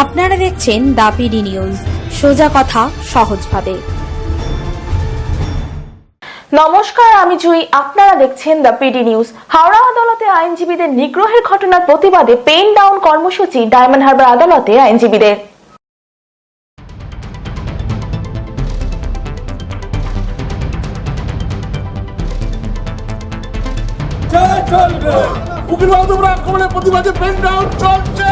আপনারা দেখছেন দা PD news. সোজা কথা সহজভাবে। নমস্কার আমি জুই। আপনারা দেখছেন দ্য পিডি নিউজ। হাওড়া আদালতে আইনজীবীদের নিগ্রহের ঘটনার প্রতিবাদে পেন ডাউন কর্মসূচি ডায়মন্ড হারবার আদালতে আইনজীবীদের। চলবে উকিল বান্ধবরা আক্রমণের প্রতিবাদে পেন ডাউন চলছে।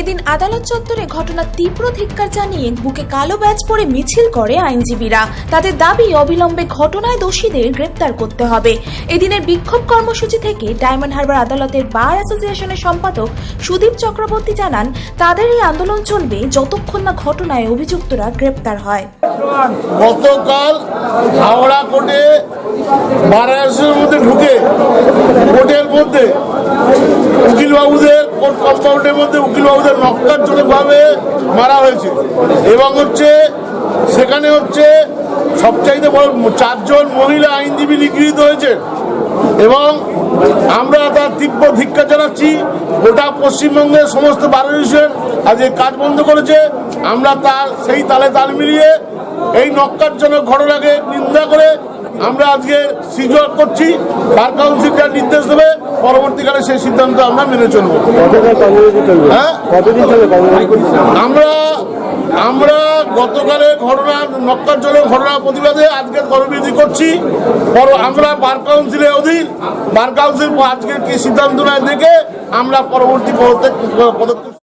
এদিন আদালত চত্বরে ঘটনার তীব্র ধিক্কার জানিয়ে বুকে কালো ব্যাজ পরে মিছিল করে আইনজীবীরা। তাদের দাবি অবিলম্বে ঘটনায় দোষীদের গ্রেপ্তার করতে হবে। এদিনের বিক্ষোভ কর্মসূচি থেকে ডায়মন্ড হারবার আদালতের বার অ্যাসোসিয়েশনের সম্পাদক সুদীপ চক্রবর্তী জানান, তাদের এই আন্দোলন চলবে যতক্ষণ না ঘটনায় অভিযুক্তরা গ্রেপ্তার হয়। গতকাল হাওড়া কোর্টে বারাণসীর মধ্যে ঢুকে কোর্টের মধ্যে উকিলবাবুদের কোর্ট কম্পাউন্ডের মধ্যে উকিলবাবুদের নক্কারজনকভাবে মারা হয়েছে। এবং হচ্ছে সেখানে হচ্ছে সবচাইতে বড় চারজন মহিলা আইনজীবী নিগৃহীত হয়েছে এবং আমরা তার তীব্র ধিক্ষা জানাচ্ছি। গোটা পশ্চিমবঙ্গের সমস্ত বার আজ এই কাজ বন্ধ করেছে। আমরা তার সেই তালে তাল মিলিয়ে এই নক্কারজনক ঘটনাকে আমরা আজকে সিজর করছি বার কাউন্সিল যা নির্দেশ দেবে পরবর্তীকালে সেই সিদ্ধান্ত আমরা মেনে চলবো। হ্যাঁ? আমরা আমরা গতকালে ঘটনা নক্কারজনক ঘটনা প্রতিবাদে আজকে কর্মবিরতি করছি। আমরা বার কাউন্সিলের অধীন বার কাউন্সিল আজকে কি সিদ্ধান্ত নেয় দেখে আমরা পরবর্তী পদক্ষেপ পদক্ষেপ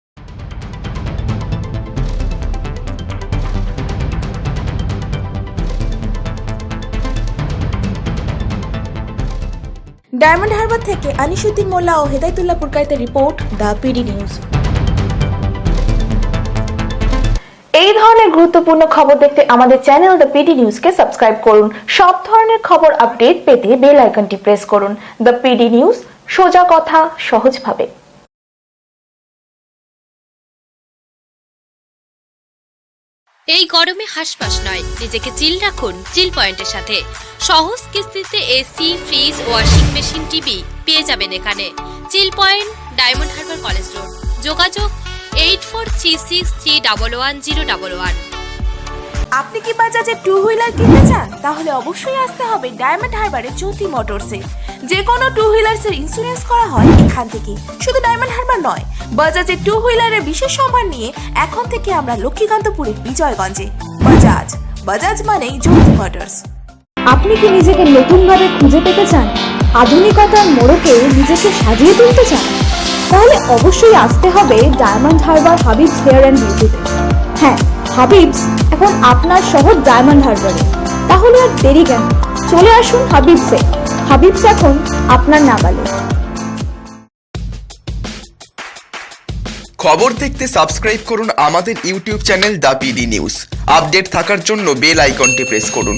ডায়মন্ড হারবার থেকে আনিসুদ্দিন মোল্লা ও হেদায়তুল্লাহ পুরকাইতের রিপোর্ট দ্য পিডি নিউজ। এই ধরনের গুরুত্বপূর্ণ খবর দেখতে আমাদের চ্যানেল দ্য পিডি নিউজকে সাবস্ক্রাইব করুন। সব ধরনের খবর আপডেট পেতে বেল আইকনটি প্রেস করুন। দ্য পিডি নিউজ, সোজা কথা সহজভাবে। এই গরমে হাসপাস নয়, নিজেকে চিল রাখুন চিল পয়েন্টের সাথে। সহজ কিস্তিতে AC, fridge, washing machine, TV পেয়ে যাবেন এখানে। Chill point, Diamond Harbour college road. যোগাযোগ eight four three six three double one zero double one. আপনি কি বাজাজে টু হুইলার কিনতে চান? তাহলে অবশ্যই আসতে হবে ডায়মন্ড হারবারের জ্যোতি মোটরসে। যে কোনো টু হুইলার্সের ইন্স্যুরেন্স করা হয় এখান থেকে। শুধু ডায়মন্ড হারবার নয় বাজাজে টু হুইলারের বিশেষ সম্মান নিয়ে এখন থেকে আমরা লক্ষ্মীকান্তপুরের বিজয়গঞ্জে। বাজাজ বাজাজ মানেই জ্যোতি মোটরস আপনি কি নিজেকে নতুনভাবে খুঁজে পেতে চান? আধুনিকতার মোড়কে নিজেকে সাজিয়ে তুলতে চান? তাহলে অবশ্যই আসতে হবে Diamond Harbour Habibs hair and বিউটিতে হ্যাঁ হাবিবস এখন আপনার শহর ডায়মন্ড হারবারে তাহলে আর দেরি কেন? চলে আসুন হাবিবসে হাবিবস এখন আপনার নাগালে। খবর দেখতে সাবস্ক্রাইব করুন আমাদের YouTube channel the PD news. Update থাকার জন্য বেল আইকনটি প্রেস করুন।